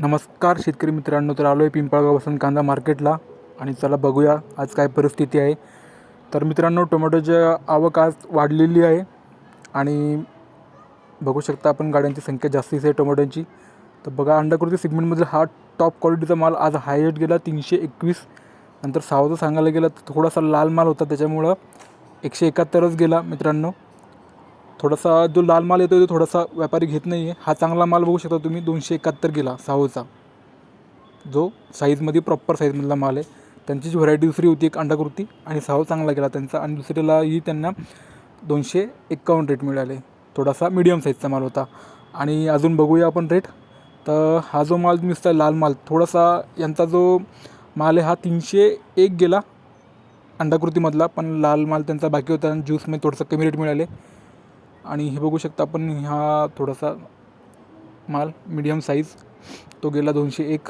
नमस्कार शेतकरी मित्रांनो तर आलो आहे पिंपळगावपासून कांदा मार्केटला आणि चला बघूया आज काय परिस्थिती आहे. तर मित्रांनो टोमॅटोची आवक आज वाढलेली आहे आणि बघू शकता आपण गाड्यांची संख्या जास्तीच आहे टोमॅटोची. तर बघा अंडाकृती सेगमेंटमध्ये हा टॉप क्वालिटीचा माल आज हायेस्ट गेला तीनशे एकवीस. नंतर सावचं सांगायला गेलं तर थोडासा लाल माल होता त्याच्यामुळं एकशे एकाहत्तरच गेला मित्रांनो. थोडासा जो लाल माल येतो तो थोडासा व्यापारी घेत नाही आहे हा चांगला माल बघू शकता तुम्ही. दोनशे एकाहत्तर गेला साहोचा जो साईजमध्ये प्रॉपर साईजमधला माल आहे. त्यांची जी व्हरायटी दुसरी होती एक अंडाकृती. आणि साहो चांगला गेला त्यांचा. आणि दुसऱ्यालाही त्यांना दोनशे एक्कावन्न रेट मिळाले. थोडासा मिडियम साईजचा माल होता. आणि अजून बघूया आपण रेट तर हा जो माल दिसता लाल माल थोडासा यांचा जो माल आहे हा तीनशे एक गेला अंडाकृतीमधला. पण लाल माल त्यांचा बाकी होता आणि ज्यूसमध्ये थोडंसं कमी रेट मिळाले. आणि हे बघू शकता आपण हा थोडासा माल मीडियम साईज तो गेला दोनशे एक.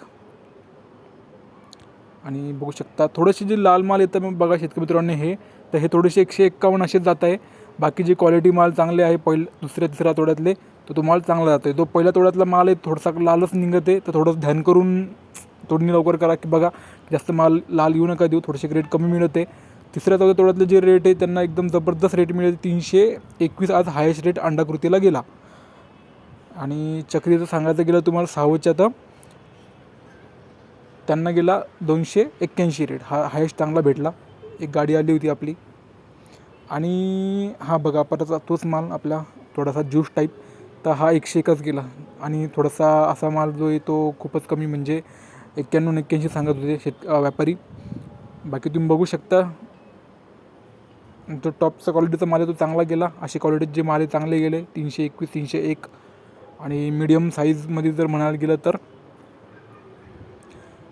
आणि बघू शकता थोडेसे जे लाल माल येतं मग बघा शेतकरी मित्रांनो हे तर हे थोडेसे एकशे एक्कावन्न असेच जात आहे. बाकी जे क्वालिटी माल चांगले आहे पहिल दुसऱ्या तिसऱ्या तोड्यातले तर तो माल चांगला जातो आहे जो पहिल्या तोड्यातला माल आहे थोडासा लालच निघत आहे तर थोडंसं ध्यान करून तोडणी लवकर करा की बघा जास्त माल लाल येऊ नका देऊ थोडेसे रेट कमी मिळत आहे तिसऱ्या चौथ्या तोड्यातले जे रेट आहे त्यांना एकदम जबरदस्त रेट मिळेल. तीनशे एकवीस आज हायेस्ट रेट अंडाकृतीला गेला. आणि चक्रीचं सांगायचं गेलं तुम्हाला सहावच्या तर त्यांना गेला दोनशे एक्क्याऐंशी रेट हा हायेस्ट चांगला भेटला. एक गाडी आली होती आपली. आणि हा बघा परत तोच माल आपला थोडासा ज्यूस टाईप तर हा एकशे एकच गेला. आणि थोडासा असा माल जो आहे तो खूपच कमी म्हणजे एक्क्याण्णव एक्क्याऐंशी सांगत होते शेत व्यापारी. बाकी तुम्ही बघू शकता. जो टॉपचा क्वालिटीचा माल आहे तो चांगला गेला. असे क्वालिटीचे जे माल चांगले गेले. तीनशे एकवीस तीनशे एक. आणि मिडियम साईजमध्ये जर म्हणायला गेलं तर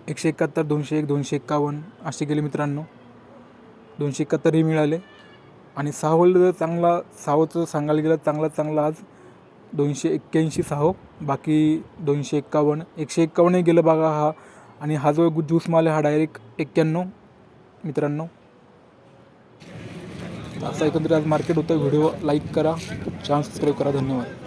एकशे एकाहत्तर दोनशे एक दोनशे एक्कावन्न असे गेले मित्रांनो. दोनशे एकाहत्तरही मिळाले. आणि सहावल जर चांगला सहावचं सांगायला गेलं चांगला चांगला आज दोनशे एक्क्याऐंशी सहाव बाकी दोनशे एक्कावन्न एकशे एकावन्नही गेलं बघा हा. आणि हा जो ज्यूस माल आहे हा डायरेक्ट एक्क्याण्णव मित्रांनो. असा एकंदरीत आज मार्केट होतं व्हिडिओ लाईक करा. चॅनल सबस्क्राईब करा. धन्यवाद.